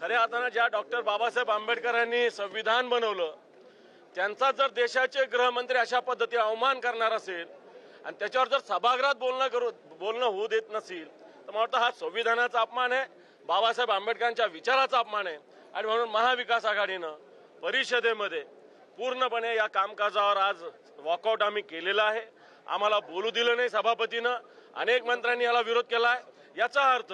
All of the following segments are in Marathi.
खऱ्या अर्थानं ज्या डॉक्टर बाबासाहेब आंबेडकरांनी संविधान बनवलं त्यांचा जर देशाचे गृहमंत्री अशा पद्धतीने अवमान करणार असेल आणि त्याच्यावर जर सभागृहात बोलणं करू बोलणं होऊ देत नसेल तर मला वाटतं हा संविधानाचा अपमान आहे बाबासाहेब आंबेडकरांच्या विचाराचा अपमान आहे. आणि म्हणून महाविकास आघाडीनं परिषदेमध्ये पूर्णपणे या कामकाजावर आज वॉकआउट आम्ही केलेला आहे. आम्हाला बोलू दिलं नाही सभापतीनं. अनेक मंत्र्यांनी याला विरोध केला आहे. याचा अर्थ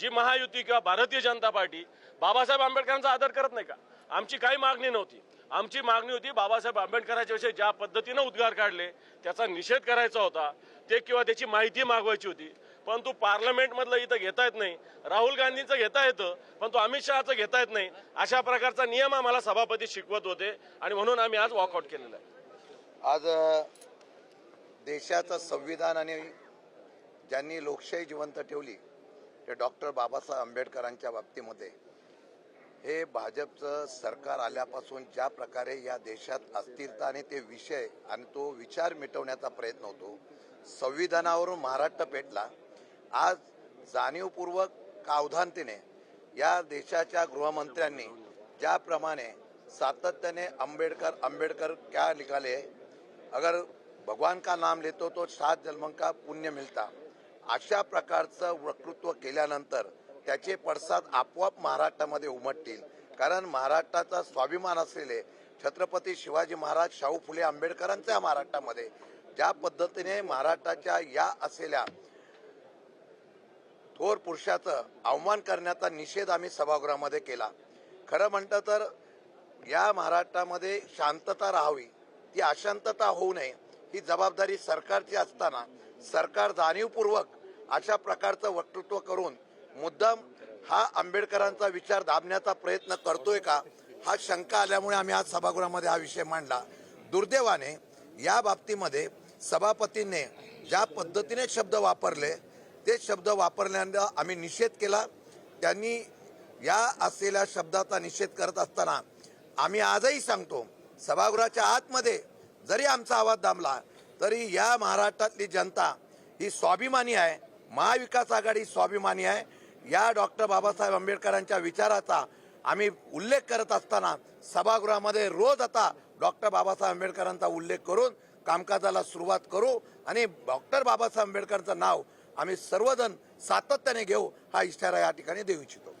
जी महायुती किंवा भारतीय जनता पार्टी बाबासाहेब आंबेडकरांचा आदर करत नाही का? आमची काही मागणी नव्हती. आमची मागणी होती बाबासाहेब आंबेडकरांच्या विषयी ज्या पद्धतीनं उद्गार काढले त्याचा निषेध करायचा होता. ते किंवा त्याची माहिती मागवायची होती. परंतु पार्लमेंटमधलं इथं घेता येत नाही. राहुल गांधींचं घेता येतं परंतु अमित शहाचं घेता येत नाही. अशा प्रकारचा नियम आम्हाला सभापती शिकवत होते आणि म्हणून आम्ही आज वॉकआउट केलेलं आहे. आज देशाचं संविधान आणि ज्यांनी लोकशाही जिवंत ठेवली ते डॉक्टर बाबासाहेब आंबेडकरांच्या बाबतीमध्ये हे भाजपचं सरकार आल्यापासून ज्या प्रकारे या देशात अस्थिरता आणि ते विषय आणि तो विचार मिटवण्याचा प्रयत्न होतो संविधानावरून महाराष्ट्र पेटला. आज जाणीवपूर्वक कावधानतेने या देशाच्या गृहमंत्र्यांनी ज्याप्रमाणे सातत्याने आंबेडकर आंबेडकर क्या निकाले अगर भगवान का नाम लेतो तो सात जन्म का पुण्य मिळता अशा प्रकारचं वक्तृत्व केल्यानंतर त्याचे पडसाद आपोआप महाराष्ट्रामध्ये उमटतील. कारण महाराष्ट्राचा स्वाभिमान असलेले छत्रपती शिवाजी महाराज शाहू फुले आंबेडकरांच्या महाराष्ट्रामध्ये. ज्या पद्धतीने महाराष्ट्राच्या या असलेल्या थोर पुरुषाचं अवमान करण्याचा निषेध आम्ही सभागृहामध्ये केला. खरं म्हणतं तर या महाराष्ट्रामध्ये शांतता राहावी ती अशांतता होऊ नये ही जबाबदारी सरकारची असताना सरकार जाणीवपूर्वक अशा प्रकारचं वक्तृत्व हा आंबेडकरांचा विचार दाबण्याचा प्रयत्न करतोय का? हा शंका आल्यामुळे आम्ही आज सभागृहामध्ये हा विषय मांडला. दुर्दैवाने या बाबतीमध्ये सभापतींनी ज्या पद्धतीने शब्द वापरले ते शब्द वापरल्यानं आम्ही निषेध केला. त्यांनी या असलेल्या शब्दाचा निषेध करत असताना आम्ही आजही सांगतो सभागृहाच्या आतमध्ये जरी आमचा आवाज दाबला तरी या महाराष्ट्रातली जनता ही स्वाभिमानी आहे. महाविकास आघाडी स्वाभिमानी आहे. या डॉक्टर बाबासाहेब आंबेडकरांच्या विचाराचा आम्ही उल्लेख करत असताना सभागृहामध्ये रोज आता डॉक्टर बाबासाहेब आंबेडकरांचा उल्लेख करून कामकाजाला सुरुवात करू आणि डॉक्टर बाबासाहेब आंबेडकरचं नाव आम्ही सर्वजण सातत्याने घेऊ हा इशारा या ठिकाणी देऊ इच्छितो.